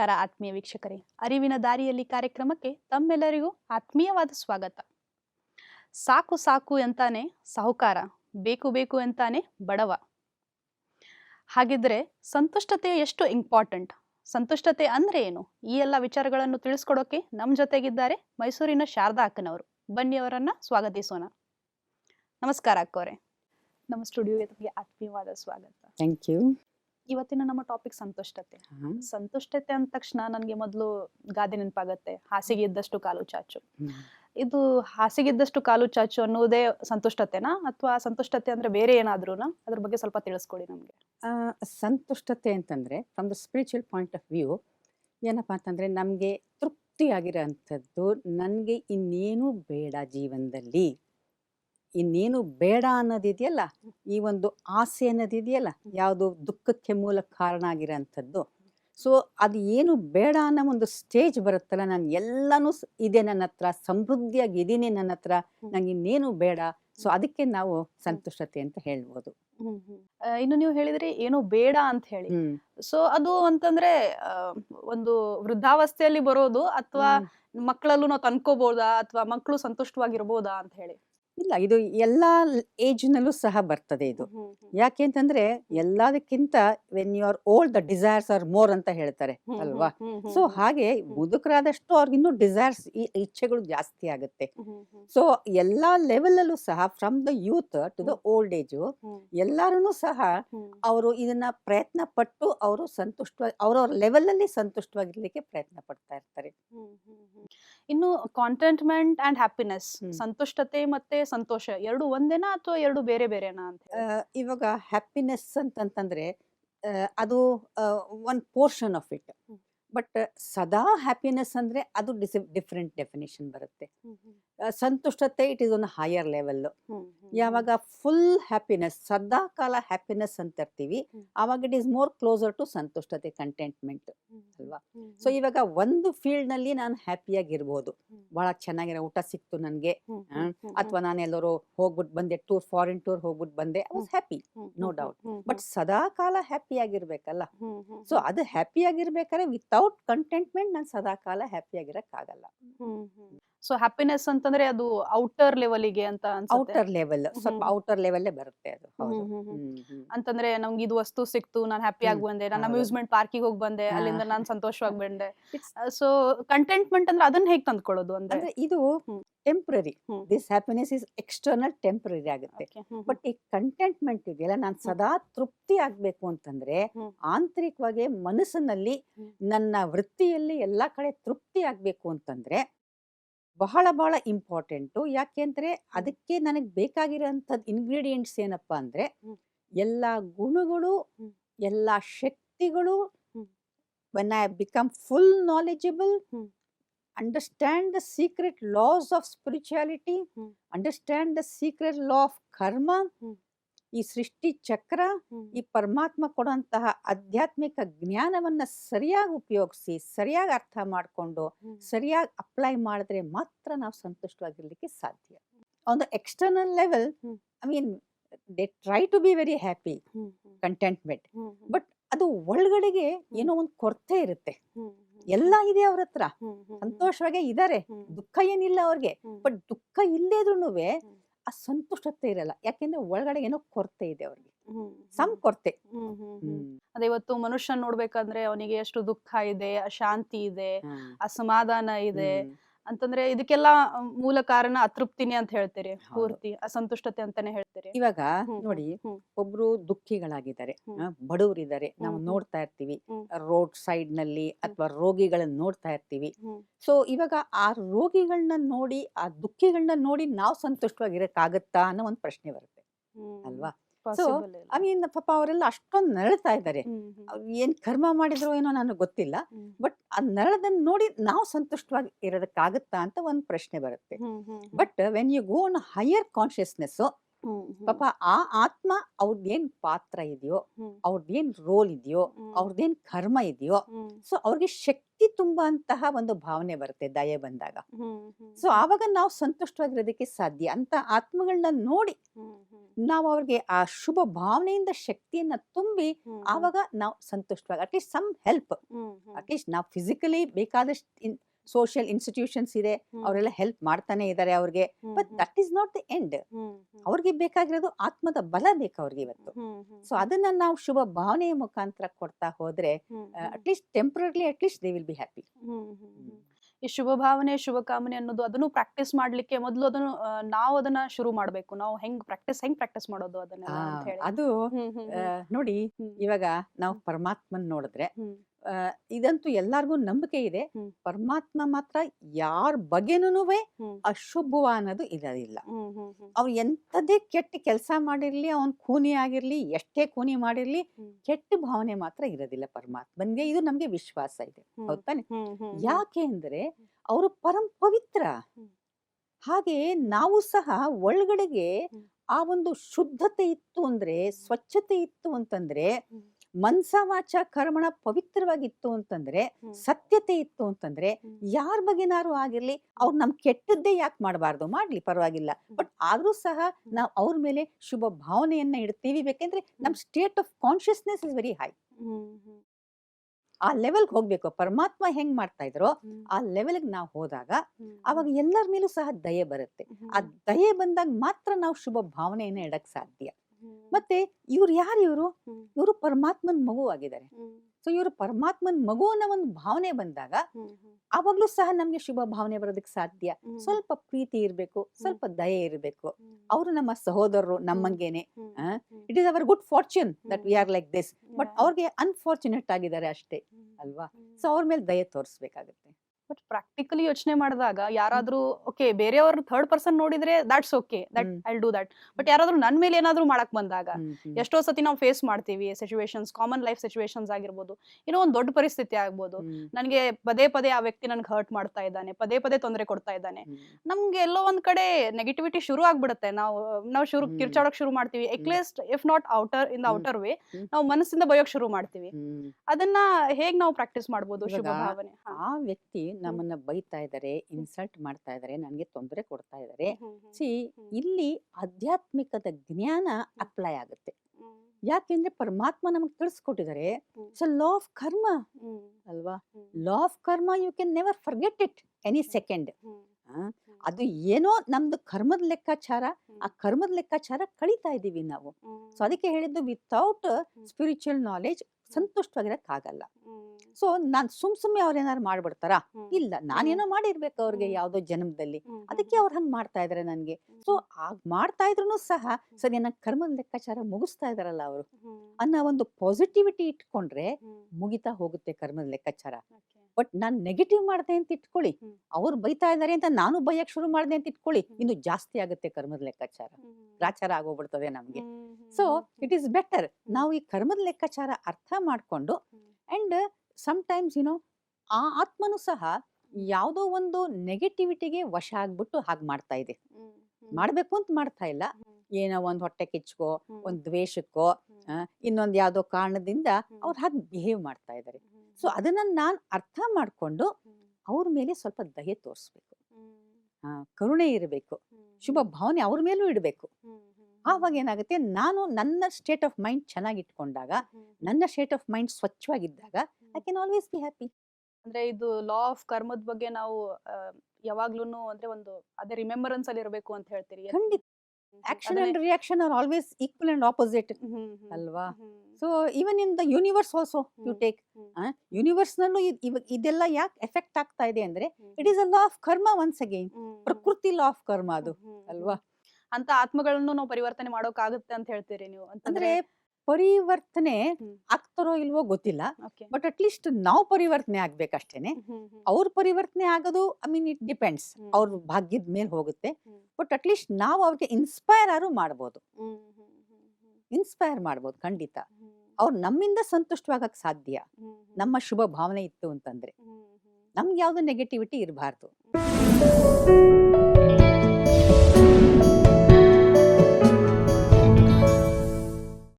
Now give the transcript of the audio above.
ನಮಸ್ಕಾರ ಆತ್ಮೀಯ ವೀಕ್ಷಕರೇ. ಅರಿವಿನ ದಾರಿಯಲ್ಲಿ ಕಾರ್ಯಕ್ರಮಕ್ಕೆ ತಮ್ಮೆಲ್ಲರಿಗೂ ಆತ್ಮೀಯವಾದ ಸ್ವಾಗತ. ಸಾಕು ಸಾಕು ಎಂತಾನೆ ಸಾಹುಕಾರ, ಬೇಕು ಬೇಕು ಎಂತಾನೆ ಬಡವ. ಹಾಗಿದ್ರೆ ಸಂತುಷ್ಟತೆ ಎಷ್ಟು ಇಂಪಾರ್ಟೆಂಟ್ ಸಂತುಷ್ಟತೆ ಅಂದ್ರೆ ಏನು? ಈ ಎಲ್ಲ ವಿಚಾರಗಳನ್ನು ತಿಳಿಸ್ಕೊಡೋಕೆ ನಮ್ಮ ಜೊತೆಗಿದ್ದಾರೆ ಮೈಸೂರಿನ ಶಾರದಾ ಅಕ್ಕನವರು. ಬನ್ನಿ ಅವರನ್ನ ಸ್ವಾಗತಿಸೋಣ. ನಮಸ್ಕಾರ ಅಕ್ಕವರೇ. ನಮ್ಮ ಸ್ಟುಡಿಯೋಗೆ ತಮಗೆ ಆತ್ಮೀಯವಾದ ಸ್ವಾಗತ. ಥ್ಯಾಂಕ್ ಯು ಇವತ್ತಿನ ನಮ್ಮ ಟಾಪಿಕ್ ಸಂತುಷ್ಟತೆ. ಸಂತುಷ್ಟತೆ ಅಂದ ತಕ್ಷಣ ನನಗೆ ಮೊದಲು ಗಾದೆ ನೆನಪಾಗತ್ತೆ. ಹಾಸಿಗೆ ಇದ್ದಷ್ಟು ಕಾಲು ಚಾಚು. ಇದು ಹಾಸಿಗೆ ಇದ್ದಷ್ಟು ಕಾಲು ಚಾಚು ಅನ್ನೋದೇ ಸಂತುಷ್ಟತೆನಾ? ಅಥವಾ ಸಂತುಷ್ಟತೆ ಅಂದ್ರೆ ಬೇರೆ ಏನಾದ್ರೂನಾ? ಅದ್ರ ಬಗ್ಗೆ ಸ್ವಲ್ಪ ತಿಳಿಸ್ಕೊಡಿ ನಮ್ಗೆ. ಸಂತುಷ್ಟತೆ ಅಂತಂದ್ರೆ from the spiritual point of view ಏನಪ್ಪಾ ಅಂತಂದ್ರೆ ನಮಗೆ ಅಂಥದ್ದು ನನಗೆ ಇನ್ನೇನು ಬೇಡ ಜೀವನದಲ್ಲಿ. ಇನ್ನೇನು ಬೇಡ ಅನ್ನೋದಿದೆಯಲ್ಲ ಈ ಒಂದು ಆಸೆ ಅನ್ನೋದಿದೆಯಲ್ಲ ಯಾವುದು ದುಃಖಕ್ಕೆ ಮೂಲ ಕಾರಣ ಆಗಿರೋಂಥದ್ದು. ಸೊ ಅದು ಏನು ಬೇಡ ಅನ್ನೋ ಒಂದು ಸ್ಟೇಜ್ ಬರುತ್ತಲ್ಲ ನಾನು ಎಲ್ಲನೂ ಇದೆ ನನ್ನ ಹತ್ರ ಸಮೃದ್ಧಿಯಾಗಿ ಇದೀನಿ ನನ್ನ ಹತ್ರ ನಂಗೆ ಇನ್ನೇನು ಬೇಡ. ಸೊ ಅದಕ್ಕೆ ನಾವು ಸಂತುಷ್ಟತೆ ಅಂತ ಹೇಳ್ಬೋದು. ಇನ್ನು ನೀವು ಹೇಳಿದ್ರಿ ಏನು ಬೇಡ ಅಂತ ಹೇಳಿ. ಸೊ ಅದು ಅಂತಂದ್ರೆ ಒಂದು ವೃದ್ಧಾವಸ್ಥೆಯಲ್ಲಿ ಬರೋದು ಅಥವಾ ಮಕ್ಕಳಲ್ಲೂ ನಾವು ತಂದ್ಕೋಬಹುದಾ ಅಥವಾ ಮಕ್ಕಳು ಸಂತುಷ್ಟವಾಗಿರ್ಬೋದಾ ಅಂತ ಹೇಳಿ? ಇಲ್ಲ ಇದು ಎಲ್ಲಾ ಏಜ್ನಲ್ಲೂ ಸಹ ಬರ್ತದೆ ಇದು. ಯಾಕೆ ಅಂತಂದ್ರೆ ಎಲ್ಲದಕ್ಕಿಂತ when you are old the desires are more ಅಂತ ಹೇಳ್ತಾರೆ ಅಲ್ವಾ? ಸೊ ಹಾಗೆ ಮುದುಕರಾದಷ್ಟು ಅವ್ರಿಗಿನ್ನೂ ಡಿಸೈರ್ಸ್ ಇಚ್ಛೆಗಳು ಜಾಸ್ತಿ ಆಗುತ್ತೆ. ಸೊ ಎಲ್ಲಾ ಲೆವೆಲ್ ಅಲ್ಲೂ ಸಹ from the youth to the old age ಎಲ್ಲಾರು ಸಹ ಅವರು ಇದನ್ನ ಪ್ರಯತ್ನ ಪಟ್ಟು ಅವರು ಸಂತುಷ್ಟವಾಗಿ ಅವ್ರವ್ರ ಲೆವೆಲ್ ಅಲ್ಲಿ ಸಂತುಷ್ಟವಾಗಿರ್ಲಿಕ್ಕೆ ಪ್ರಯತ್ನ ಪಡ್ತಾ ಇರ್ತಾರೆ. ಇನ್ನು ಕಾಂಟೆಂಟ್ಮೆಂಟ್ ಅಂಡ್ ಹ್ಯಾಪಿನೆಸ್ ಸಂತುಷ್ಟತೆ ಮತ್ತೆ ಸಂತೋಷ ಎರಡು ಒಂದೇನಾ ಅಥವಾ ಎರಡು ಬೇರೆ ಬೇರೆನಾ ಅಂತ? ಇವಾಗ ಹ್ಯಾಪಿನೆಸ್ ಅಂತಂತಂದ್ರೆ ಅದು one portion of it. But ಸದಾ ಹ್ಯಾಪಿನೆಸ್ ಅಂದ್ರೆ ಅದು ಡಿಫ್ರೆಂಟ್ ಡೆಫಿನೇಷನ್ ಬರುತ್ತೆ. ಸಂತುಷ್ಟತೆ it is one higher level. ಯಾವಾಗ ಫುಲ್ ಹ್ಯಾಪಿನೆಸ್ ಸದಾ ಕಾಲ ಹ್ಯಾಪಿನೆಸ್ ಅಂತ ಇರ್ತೀವಿ. ಆವಾಗ it is more closer to ಸಂತುಷ್ಟತೆ contentment ಅಲ್ವಾ? ಸೊ ಇವಾಗ ಒಂದು ಫೀಲ್ಡ್ನಲ್ಲಿ ನಾನು ಹ್ಯಾಪಿಯಾಗಿರ್ಬೋದು. ಬಹಳ ಚೆನ್ನಾಗಿರೋ ಊಟ ಸಿಕ್ತು ನನಗೆ. ಅಥವಾ ನಾನು ಎಲ್ಲರೂ ಹೋಗ್ಬಿಟ್ಟು ಬಂದೆ ಟೂರ್ ಫಾರಿನ್ ಟೂರ್ ಹೋಗ್ಬಿಟ್ಟು ಬಂದೆ I was happy no doubt but ಸದಾ ಕಾಲ ಹ್ಯಾಪಿಯಾಗಿರ್ಬೇಕಲ್ಲ? ಸೊ ಅದು ಹ್ಯಾಪಿ ಆಗಿರ್ಬೇಕಾದ್ರೆ ವಿತೌಟ್ ಕಂಟೆಂಟ್ಮೆಂಟ್ ನಾನು ಸದಾ ಕಾಲ ಹ್ಯಾಪಿ ಆಗಿರಕ್ಕಾಗಲ್ಲ ಸೊ ಹ್ಯಾಪಿನೆಸ್ ಅಂತಂದ್ರೆ ಅದು ಔಟರ್ ಲೆವೆಲ್ಗೆ ಅಂತ ಔಟರ್ ಲೆವೆಲ್ ಸ್ವಲ್ಪ ಔಟರ್ ಲೆವೆಲ್ಲೇ ಬರುತ್ತೆ ಅದು. ಅಂತಂದ್ರೆ ನಮ್ಗೆ ಇದು ವಸ್ತು ಸಿಕ್ತು ನಾನು ಹ್ಯಾಪಿ ಆಗಿ. ಬಂದೆ ನಾನು ಅಮ್ಯೂಸ್ಮೆಂಟ್ ಪಾರ್ಕಿಗೆ ಹೋಗಿ ಬಂದೆ ಅಲ್ಲಿಂದ ನಾನು ಸಂತೋಷವಾಗಿ ಬಂದೆ. ಸೊ ಕಂಟೆಂಟ್ಮೆಂಟ್ ಅಂದ್ರೆ ಅದನ್ನ ಹೇಗೆ ತಂದ್ಕೊಳ್ಳೋದು ಅಂದ್ರೆ? ಇದು. Temporary. This happiness is external temporary ಆಗುತ್ತೆ. ಬಟ್ ಈ ಕಂಟೆಂಟ್ಮೆಂಟ್ ಇದೆಯಲ್ಲ ನಾನು ಸದಾ ತೃಪ್ತಿ ಆಗ್ಬೇಕು ಅಂತಂದ್ರೆ. ಆಂತರಿಕವಾಗಿ ಮನಸ್ಸಿನಲ್ಲಿ ಹ್ಮ್. ನನ್ನ ವೃತ್ತಿಯಲ್ಲಿ ಎಲ್ಲ ಕಡೆ ತೃಪ್ತಿ ಆಗಬೇಕು ಅಂತಂದ್ರೆ ಬಹಳ ಬಹಳ ಇಂಪಾರ್ಟೆಂಟು ಯಾಕೆಂದ್ರೆ ಅದಕ್ಕೆ ನನಗೆ ಬೇಕಾಗಿರೋಂಥದ್ದು ಇಂಗ್ರೀಡಿಯೆಂಟ್ಸ್ ಏನಪ್ಪಾ ಅಂದ್ರೆ ಎಲ್ಲಾ ಗುಣಗಳು. ಎಲ್ಲ ಶಕ್ತಿಗಳು. When I become full knowledgeable understand the secret laws of spirituality understand the secret law of karma. ಈ ಸೃಷ್ಟಿ ಚಕ್ರ ಈ ಪರಮಾತ್ಮ ಕೊಡುವಂತಹ ಆಧ್ಯಾತ್ಮಿಕ ಜ್ಞಾನವನ್ನ ಸರಿಯಾಗಿ ಉಪಯೋಗಿಸಿ ಸರಿಯಾಗಿ ಅರ್ಥ ಮಾಡಿಕೊಂಡು ಸರಿಯಾಗಿ ಅಪ್ಲೈ ಮಾಡಿದ್ರೆ ಮಾತ್ರ ನಾವು ಸಂತುಷ್ಟವಾಗಿರ್ಲಿಕ್ಕೆ ಸಾಧ್ಯ. ಒಂದು external level. I mean they try to be very happy contentment but ಅದು ಒಳಗಡೆಗೆ ಏನೋ ಒಂದು ಕೊರತೆ ಇರುತ್ತೆ. ಎಲ್ಲ ಇದೆ ಅವ್ರ ಹತ್ರ. ಸಂತೋಷವಾಗೇ ಇದ್ದಾರೆ ದುಃಖ ಏನಿಲ್ಲ ಅವ್ರಿಗೆ. ಬಟ್ ದುಃಖ ಇಲ್ಲೇದ್ರೂ ಆ ಸಂತುಷ್ಟತೆ ಇರಲ್ಲ ಯಾಕೆಂದ್ರೆ ಒಳಗಡೆ ಏನೋ ಕೊರತೆ ಇದೆ ಅವ್ರಿಗೆ ಸಮ್ ಕೊರತೆ ಹ್ಮ್. ಅದೇ ಇವತ್ತು ಮನುಷ್ಯ ನೋಡ್ಬೇಕಂದ್ರೆ ಅವನಿಗೆ ಎಷ್ಟು ದುಃಖ ಇದೆ ಅಶಾಂತಿ ಇದೆ. ಅಸಮಾಧಾನ ಇದೆ. ಅಂತಂದ್ರೆ ಇದಕ್ಕೆಲ್ಲ ಮೂಲ ಕಾರಣ ಅತೃಪ್ತಿನೇ ಅಂತ ಹೇಳ್ತೀರಿ. ಪೂರ್ತಿ ಅಸಂತುಷ್ಟತೆ ಅಂತಾನೆ ಹೇಳ್ತೀರಿ. ಇವಾಗ ನೋಡಿ. ಒಬ್ರು ದುಃಖಿಗಳಾಗಿದ್ದಾರೆ. ಬಡವರಿದ್ದಾರೆ ನಾವು. ನೋಡ್ತಾ ಇರ್ತೀವಿ. ರೋಡ್ ಸೈಡ್ನಲ್ಲಿ ಅಥವಾ ರೋಗಿಗಳನ್ನ ನೋಡ್ತಾ ಇರ್ತೀವಿ. ಸೊ ಇವಾಗ ಆ ರೋಗಿಗಳನ್ನ ನೋಡಿ ಆ ದುಃಖಿಗಳನ್ನ ನೋಡಿ ನಾವು ಸಂತುಷ್ಟವಾಗಿರಕ್ಕಾಗತ್ತಾ ಅನ್ನೋ ಒಂದು ಪ್ರಶ್ನೆ ಬರುತ್ತೆ. ಅಲ್ವಾ? ಇಲ್ಲ. ಐ ಮೀನ್ ಪಾಪ ಅವರೆಲ್ಲ ಅಷ್ಟೊಂದು ನರಳ್ತಾ ಇದ್ದಾರೆ ಏನ್ ಕರ್ಮ ಮಾಡಿದ್ರು ಏನೋ ನನಗೆ ಗೊತ್ತಿಲ್ಲ. ಬಟ್ ಆ ನರಳದನ್ನ ನೋಡಿ ನಾವು ಸಂತುಷ್ಟವಾಗಿ ಇರೋದಕ್ಕಾಗತ್ತಾ ಅಂತ ಒಂದು ಪ್ರಶ್ನೆ ಬರುತ್ತೆ. But when you go on higher consciousness ಪಾಪ ಆ ಆತ್ಮ ಅವ್ರದ್ದೇನ್ ಪಾತ್ರ ಇದೆಯೋ ಅವ್ರದ್ದೇನ್ ರೋಲ್ ಇದೆಯೋ ಅವ್ರದ್ದೇನ್ ಕರ್ಮ ಇದೆಯೋ ಸೊ ಅವ್ರಿಗೆ ಶಕ್ತಿ ತುಂಬಂತಹ ಒಂದು ಭಾವನೆ ಬರುತ್ತೆ ದಯೆ ಬಂದಾಗ. ಸೊ ಆವಾಗ ನಾವು ಸಂತುಷ್ಟವಾಗಿರೋದಕ್ಕೆ ಸಾಧ್ಯ. ಅಂತ ಆತ್ಮಗಳನ್ನ ನೋಡಿ ನಾವು ಅವ್ರಿಗೆ ಆ ಶುಭ ಭಾವನೆಯಿಂದ ಶಕ್ತಿಯನ್ನ ತುಂಬಿ ಆವಾಗ ನಾವು ಸಂತುಷ್ಟವಾಗಿ at least some help at least ನಾವು ಫಿಸಿಕಲಿ ಬೇಕಾದಷ್ಟು ಸೋಷಿಯಲ್ ಇನ್ಸ್ಟಿಟ್ಯೂಷನ್ಸ್ ಇದೆ ಅವರೆಲ್ಲ ಹೆಲ್ಪ್ ಮಾಡ್ತಾನೆ ಇದ್ದಾರೆ ಅವ್ರಿಗೆ. But that is not the end ಅವ್ರಿಗೆ ಬೇಕಾಗಿರೋದು ಆತ್ಮದ ಬಲ ಬೇಕು ಅವ್ರಿಗೆ ಇವತ್ತು. ಸೊ ಅದನ್ನ ನಾವು ಶುಭ ಭಾವನೆಯ ಮುಖಾಂತರ ಕೊಡ್ತಾ ಹೋದ್ರೆ at least temporary at least they will be happy ಈ ಶುಭ ಭಾವನೆ ಶುಭ ಕಾಮನೆ ಅನ್ನೋದು ಅದನ್ನು ಪ್ರಾಕ್ಟೀಸ್ ಮಾಡ್ಲಿಕ್ಕೆ ಮೊದಲು ಅದನ್ನು ನಾವು ಅದನ್ನ ಶುರು ಮಾಡಬೇಕು. ನಾವು ಹೆಂಗ್ ಪ್ರಾಕ್ಟೀಸ್ ಹೆಂಗ್ ಪ್ರಾಕ್ಟೀಸ್ ಮಾಡೋದು ಅದನ್ನ ಅಂತ ಹೇಳಿ. ಅದು ನೋಡಿ. ಇವಾಗ ನಾವು ಪರಮಾತ್ಮನ್ ನೋಡಿದ್ರೆ ಇದಂತೂ ಎಲ್ಲಾರ್ಗೂ ನಂಬಿಕೆ ಇದೆ. ಪರಮಾತ್ಮ ಮಾತ್ರ ಯಾರ ಬಗೆನೂ ಅಶುಭವ ಅಶುಭ ಅನ್ನೋದು ಇರೋದಿಲ್ಲ. ಅವ್ರು. ಅವ್ನು ಎಂಥದೇ ಕೆಟ್ಟ ಕೆಲಸ ಮಾಡಿರ್ಲಿ ಅವ್ನ್ ಕೂನಿ ಆಗಿರ್ಲಿ ಎಷ್ಟೇ ಕೂನಿ ಮಾಡಿರ್ಲಿ ಕೆಟ್ಟ ಭಾವನೆ ಮಾತ್ರ ಇರೋದಿಲ್ಲ ಪರಮಾತ್ಮನ್ಗೆ. ಇದು ನಮ್ಗೆ ವಿಶ್ವಾಸ ಇದೆ. ಹೌದ್ ಹೌದಾನೆ. ಯಾಕೆ ಅಂದ್ರೆ ಅವರು ಪರಂ ಪವಿತ್ರ. ಹಾಗೆ ನಾವು ಸಹ ಒಳಗಡೆಗೆ ಆ ಒಂದು ಶುದ್ಧತೆ ಇತ್ತು ಅಂದ್ರೆ ಸ್ವಚ್ಛತೆ ಇತ್ತು ಅಂತಂದ್ರೆ. ಮನ್ಸ ವಾಚ ಕರ್ಮಣ ಪವಿತ್ರವಾಗಿತ್ತು ಅಂತಂದ್ರೆ ಸತ್ಯತೆ ಇತ್ತು ಅಂತಂದ್ರೆ. ಯಾರ ಬಗ್ಗೆನಾರು ಆಗಿರ್ಲಿ ಅವ್ರು ನಮ್ ಕೆಟ್ಟದ್ದೇ ಯಾಕೆ ಮಾಡಬಾರ್ದು? ಮಾಡ್ಲಿ ಪರವಾಗಿಲ್ಲ. ಬಟ್ ಆದ್ರೂ ಸಹ ನಾವು ಅವ್ರ ಮೇಲೆ ಶುಭ ಭಾವನೆಯನ್ನ ಇಡ್ತೀವಿ. ಬೇಕಂದ್ರೆ ನಮ್ state of consciousness is very high ಆ ಲೆವೆಲ್ಗೆ ಹೋಗ್ಬೇಕು. ಪರಮಾತ್ಮ ಹೆಂಗ್ ಮಾಡ್ತಾ ಇದ್ರೋ. ಆ ಲೆವೆಲ್ಗೆ ನಾವು ಹೋದಾಗ ಅವಾಗ ಎಲ್ಲರ ಮೇಲೂ ಸಹ ದಯೆ ಬರುತ್ತೆ. ಆ ದಯೆ ಬಂದಾಗ ಮಾತ್ರ ನಾವು ಶುಭ ಭಾವನೆಯನ್ನ ಇಡಕ್ ಸಾಧ್ಯ. ಮತ್ತೆ ಇವ್ರು ಯಾರು ಇವರು? ಇವರು ಪರಮಾತ್ಮನ್ ಮಗು ಆಗಿದ್ದಾರೆ. ಸೊ ಇವರು ಪರಮಾತ್ಮನ್ ಮಗು ಅನ್ನೋ ಒಂದು ಭಾವನೆ ಬಂದಾಗ ಹ್ಮ್, ಸಹ ನಮ್ಗೆ ಶುಭ ಭಾವನೆ ಬರೋದಕ್ಕೆ ಸಾಧ್ಯ. ಸ್ವಲ್ಪ ಪ್ರೀತಿ ಇರ್ಬೇಕು ಸ್ವಲ್ಪ ದಯೆ ಇರಬೇಕು. ಅವರು ನಮ್ಮ ಸಹೋದರರು ನಮ್ಮಂಗೇನೆ. It is our good fortune that we are like this but. ಅವ್ರಿಗೆ ಅನ್ಫಾರ್ಚುನೇಟ್ ಆಗಿದ್ದಾರೆ ಅಷ್ಟೇ ಅಲ್ವಾ. ಸೊ ಅವ್ರ ಮೇಲೆ ದಯೆ ತೋರಿಸ್ಬೇಕಾಗುತ್ತೆ. ಪ್ರಾಕ್ಟಿಕಲಿ ಯೋಚನೆ ಮಾಡಿದಾಗ ಯಾರಾದ್ರೂ ಓಕೆ ಬೇರೆಯವ್ರ ಥರ್ಡ್ ಪರ್ಸನ್ ನೋಡಿದ್ರೆ that's okay that. I do that but ಯಾರಾದ್ರೂ ನನ್ ಮೇಲೆ ಏನಾದ್ರೂ ಮಾಡಕ್ ಬಂದಾಗ. ಎಷ್ಟೋ ಸತಿ ನಾವು ಫೇಸ್ ಮಾಡ್ತೀವಿ ಸಿಚುವೇಶನ್ಸ್ ಕಾಮನ್ ಲೈಫ್ ಸಿಚುವೇಶನ್ಸ್ ಆಗಿರ್ಬೋದು. ಏನೋ ಒಂದು ದೊಡ್ಡ ಪರಿಸ್ಥಿತಿ ಆಗ್ಬೋದು. ನನಗೆ ಪದೇ ಪದೇ ಆ ವ್ಯಕ್ತಿ ನನ್ಗೆ ಹರ್ಟ್ ಮಾಡ್ತಾ ಇದ್ದಾನೆ ಪದೇ ಪದೇ ತೊಂದರೆ ಕೊಡ್ತಾ ಇದ್ದಾನೆ. ನಮ್ಗೆ ಎಲ್ಲೋ ಒಂದ್ ಕಡೆ ನೆಗೆಟಿವಿಟಿ ಶುರು ಆಗ್ಬಿಡುತ್ತೆ. ನಾವು ನಾವು ಶುರು. ಕಿರ್ಚಾಡಕ್ ಶುರು ಮಾಡ್ತೀವಿ. At least if not outer in the outer way. ನಾವು ಮನಸ್ಸಿಂದ ಬಯೋಕ್ ಶುರು ಮಾಡ್ತೀವಿ. ಅದನ್ನ ಹೇಗ್ ನಾವು ಪ್ರಾಕ್ಟೀಸ್ ಮಾಡ್ಬೋದು ಶುಭ ಭಾವನೆ? ಆ ವ್ಯಕ್ತಿ ನಮ್ಮನ್ನ ಬೈತಾ ಇದ್ದಾರೆ ಇನ್ಸಲ್ಟ್ ಮಾಡ್ತಾ ಇದ್ದಾರೆ ನನಗೆ ತೊಂದರೆ ಕೊಡ್ತಾ ಇದ್ದಾರೆ ಸಿ ಇಲ್ಲಿ ಆಧ್ಯಾತ್ಮಿಕದ ಜ್ಞಾನ ಅಪ್ಲೈ ಆಗುತ್ತೆ. ಯಾಕೆಂದ್ರೆ ಪರಮಾತ್ಮ ನಮಗೆ ತಿಳಿಸ್ಕೊಟ್ಟಿದ್ದಾರೆ. ಸೊ ಲಾ ಆಫ್ ಕರ್ಮ ಅಲ್ವಾ? Law of karma you can never forget it any second ಅದು ಏನೋ ನಮ್ದು ಕರ್ಮದ ಲೆಕ್ಕಾಚಾರ ಆ ಕರ್ಮದ ಲೆಕ್ಕಾಚಾರ ಕಳೀತಾ ಇದೀವಿ ನಾವು. ಸೊ ಅದಕ್ಕೆ ಹೇಳಿದ್ದು ವಿತೌಟ್ ಸ್ಪಿರಿಚುವಲ್ ನಾಲೆಜ್ ಸಂತುಷ್ಟವಾಗಿರಕ್ಕಾಗಲ್ಲ. ಆಗಲ್ಲ ಸೊ ನಾನ್ ಸುಮ್ ಸುಮ್ಮನೆ ಅವ್ರ ಏನಾರು ಮಾಡ್ಬಿಡ್ತಾರಾ? ಇಲ್ಲ ನಾನೇನೋ ಮಾಡಿರ್ಬೇಕು ಅವ್ರಿಗೆ. ಯಾವ್ದೋ ಜನ್ಮದಲ್ಲಿ. ಅದಕ್ಕೆ ಅವ್ರು ಹಂಗ್ ಮಾಡ್ತಾ ಇದಾರೆ ನನ್ಗೆ. ಸೊ ಆಗ ಮಾಡ್ತಾ ಇದ್ರು ಸಹ ಸರಿ ನನ್ನ ಕರ್ಮದ ಲೆಕ್ಕಾಚಾರ ಮುಗಿಸ್ತಾ ಇದಾರಲ್ಲ ಅವರು. ಅನ್ನೋ ಒಂದು ಪಾಸಿಟಿವಿಟಿ ಇಟ್ಕೊಂಡ್ರೆ ಮುಗಿತಾ ಹೋಗುತ್ತೆ ಕರ್ಮದ ಲೆಕ್ಕಾಚಾರ. ಬಟ್ ನಾನು ನೆಗೆಟಿವ್ ಮಾಡಿದೆ ಅಂತ ಇಟ್ಕೊಳ್ಳಿ. ಅವ್ರು ಬೈತಾ ಇದ್ದಾರೆ ಅಂತ ನಾನು ಬೈಯಕ್ ಶುರು ಮಾಡಿದೆ ಅಂತ ಇಟ್ಕೊಳ್ಳಿ. ಇನ್ನು ಜಾಸ್ತಿ ಆಗುತ್ತೆ ಕರ್ಮದ ಲೆಕ್ಕಾಚಾರ. ಪ್ರಾಚಾರ ಗ್ರಾಚಾರ ಆಗೋಗ್ಬಿಡ್ತದೆ ನಮ್ಗೆ. ಸೊ ಇಟ್ ಈಸ್ ಬೆಟರ್ ನಾವು ಈ ಕರ್ಮದ ಲೆಕ್ಕಾಚಾರ ಅರ್ಥ ಮಾಡಿಕೊಂಡು ಅಂಡ್ ಟೈಮ್ಸ್ ಯುನೋ ಆ ಆತ್ಮನು ಸಹ ಯಾವುದೋ ಒಂದು ನೆಗೆಟಿವಿಟಿಗೆ ವಶ ಆಗ್ಬಿಟ್ಟು ಹಾಗೆ ಮಾಡ್ತಾ ಇದೆ. ಮಾಡ್ಬೇಕು ಅಂತ ಮಾಡ್ತಾ ಇಲ್ಲ. ಏನೋ ಒಂದ್ ಹೊಟ್ಟೆ ಕಿಚ್ಕೋ ಒಂದು ದ್ವೇಷಕ್ಕೋ ಇನ್ನೊಂದ್ ಯಾವ್ದೋ ಕಾರಣದಿಂದ ಅವ್ರು ಹಾಗೆ ಬಿಹೇವ್ ಮಾಡ್ತಾ ಇದ್ದಾರೆ ಸೊ ಅದನ್ನ ನಾನು ಅರ್ಥ ಮಾಡ್ಕೊಂಡು ಅವ್ರ ಮೇಲೆ ಸ್ವಲ್ಪ ದಯೆ ತೋರಿಸ್ಬೇಕು. ಕರುಣೆ ಇರಬೇಕು. ಶುಭ ಭಾವನೆ ಅವ್ರ ಮೇಲೂ ಇಡಬೇಕು. ಆವಾಗ ಏನಾಗುತ್ತೆ ನಾನು ನನ್ನ ಸ್ಟೇಟ್ ಆಫ್ ಮೈಂಡ್ ಚೆನ್ನಾಗಿ ಇಟ್ಕೊಂಡಾಗ ನನ್ನ state of mind ಸ್ವಚ್ಛವಾಗಿದ್ದಾಗ I can always be happy ಅಂದ್ರೆ ಇದು ಲಾ ಆಫ್ ಕರ್ಮದ ಬಗ್ಗೆ ನಾವು ಯಾವಾಗ್ಲೂ ಅಂದ್ರೆ ಒಂದು ಅದೇ ರಿಮೆಂಬರೆನ್ಸ್ ಅಲ್ಲಿ ಇರಬೇಕು ಅಂತ ಹೇಳ್ತೀರಿ. ಖಂಡಿತ. Action and reaction are always equal and opposite ಅಲ್ವಾ? So even in the universe also you take universe ನಲ್ಲೂ ಇದ್- ಇವ- ಇದೆಲ್ಲ ಯಾಕೆ ಎಫೆಕ್ಟ್ ಆಗ್ತಾ ಇದೆ ಅಂದ್ರೆ it is a law of karma once again ಪ್ರಕೃತಿ ಲಾ ಆಫ್ ಕರ್ಮ ಅದು ಅಲ್ವಾ? ಅಂತ ಆತ್ಮಗಳನ್ನು ನಾವು ಪರಿವರ್ತನೆ ಮಾಡೋಕಾಗುತ್ತೆ ಅಂತ ಹೇಳ್ತೀರಿ ನೀವು ಅಂದ್ರೆ ಪರಿವರ್ತನೆ. ಆಗ್ತಾರೋ ಇಲ್ವೋ ಗೊತ್ತಿಲ್ಲ ಬಟ್ ಅಟ್ ಲೀಸ್ಟ್ ನಾವು ಪರಿವರ್ತನೆ ಆಗ್ಬೇಕಷ್ಟೇನೆ. ಅವ್ರ ಪರಿವರ್ತನೆ ಆಗೋದು ಐ ಮೀನ್ ಇಟ್ ಡಿಪೆಂಡ್ಸ್. ಅವ್ರ ಭಾಗ್ಯದ ಮೇಲೆ ಹೋಗುತ್ತೆ ಬಟ್ ಅಟ್ ಲೀಸ್ಟ್ ನಾವು ಅವ್ರಿಗೆ ಇನ್ಸ್ಪೈರ್ ಆದ್ರೂ ಮಾಡ್ಬೋದು. ಇನ್ಸ್ಪೈರ್ ಮಾಡ್ಬೋದು ಖಂಡಿತ. ಅವ್ರು ನಮ್ಮಿಂದ ಸಂತುಷ್ಟವಾಗಕ್ಕೆ ಸಾಧ್ಯ. ನಮ್ಮ ಶುಭ ಭಾವನೆ ಇತ್ತು ಅಂತಂದ್ರೆ. ನಮ್ಗೆ ಯಾವ್ದು ನೆಗೆಟಿವಿಟಿ ಇರಬಾರ್ದು.